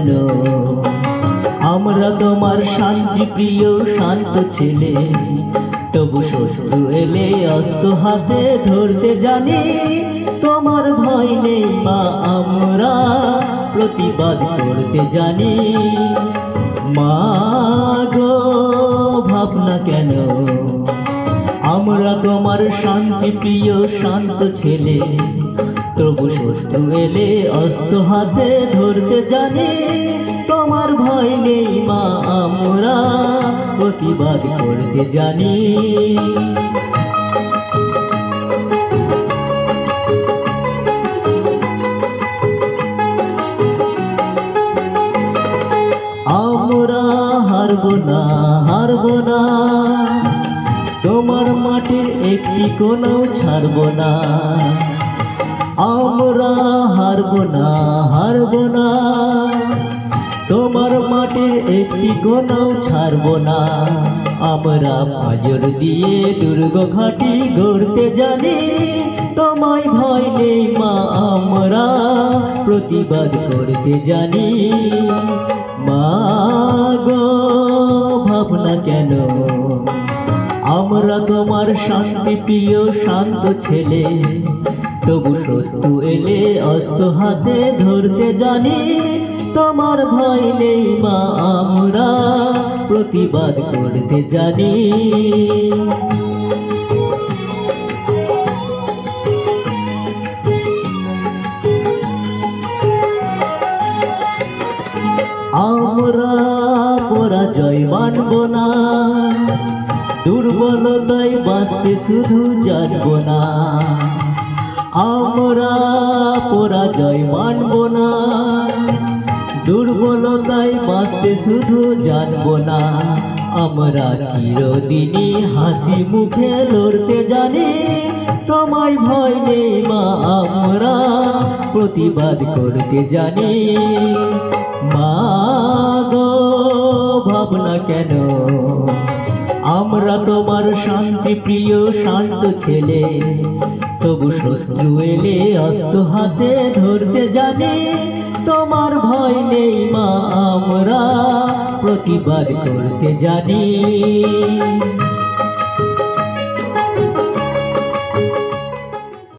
কেন আমরা তোমার শান্তি প্রিয়, শান্ত ছেলে। তবু শত্রু এলে অস্ত হাতে ধরতে জানি। তোমার ভয় নেই মা, আমরা প্রতিবাদ করতে জানি। মা গো, ভাবনা কেন? আমরা তোমার শান্তি প্রিয়, শান্ত ছেলে। তবু শত্রু এলে অস্ত হাতে ধরতে জানি, তোমার ভয় নেই মা, আমরা প্রতিবাদ করতে জানি। আমরা হারব না হারব না, তোমার মাটির একটি কোনাও ছাড়ব না। আমরা হারব না হারব না। তোমার মাটির একটি কোনাও ছাড়ব না। আমরা ফাজর দিয়ে দুর্গ ঘাটি গড়তে জানি, তোমায় ভয় নেই মা, আমরা প্রতিবাদ করতে জানি। মা গো, ভাবনা কেন? আমরা তোমার শান্তি প্রিয়, শান্ত ছেলে। তবু শত্রু এলে অস্ত হাতে ধরতে জানি, তোমার ভয় নেই মা, আমরা প্রতিবাদ করতে জানি। আমরা পরাজয় মানব না, দুর্বলতায় বাঁচতে শুধু জানব না। আমরা পরাজয় মানব না। দুর্বলতায় বাঁচতে শুধু জানব না। আমরা চিরদিনই হাসি মুখে লড়তে জানি। তোমায় ভয় নেই মা, আমরা প্রতিবাদ করতে জানি। মা গো, ভাবনা কেন? আমরা তোমার শান্তি প্রিয়, শান্ত ছেলে। তবু শত্রু এলে অস্ত হাতে ধরতে জানি, তোমার ভয় নেই মা, আমরা প্রতিবাদ করতে জানি।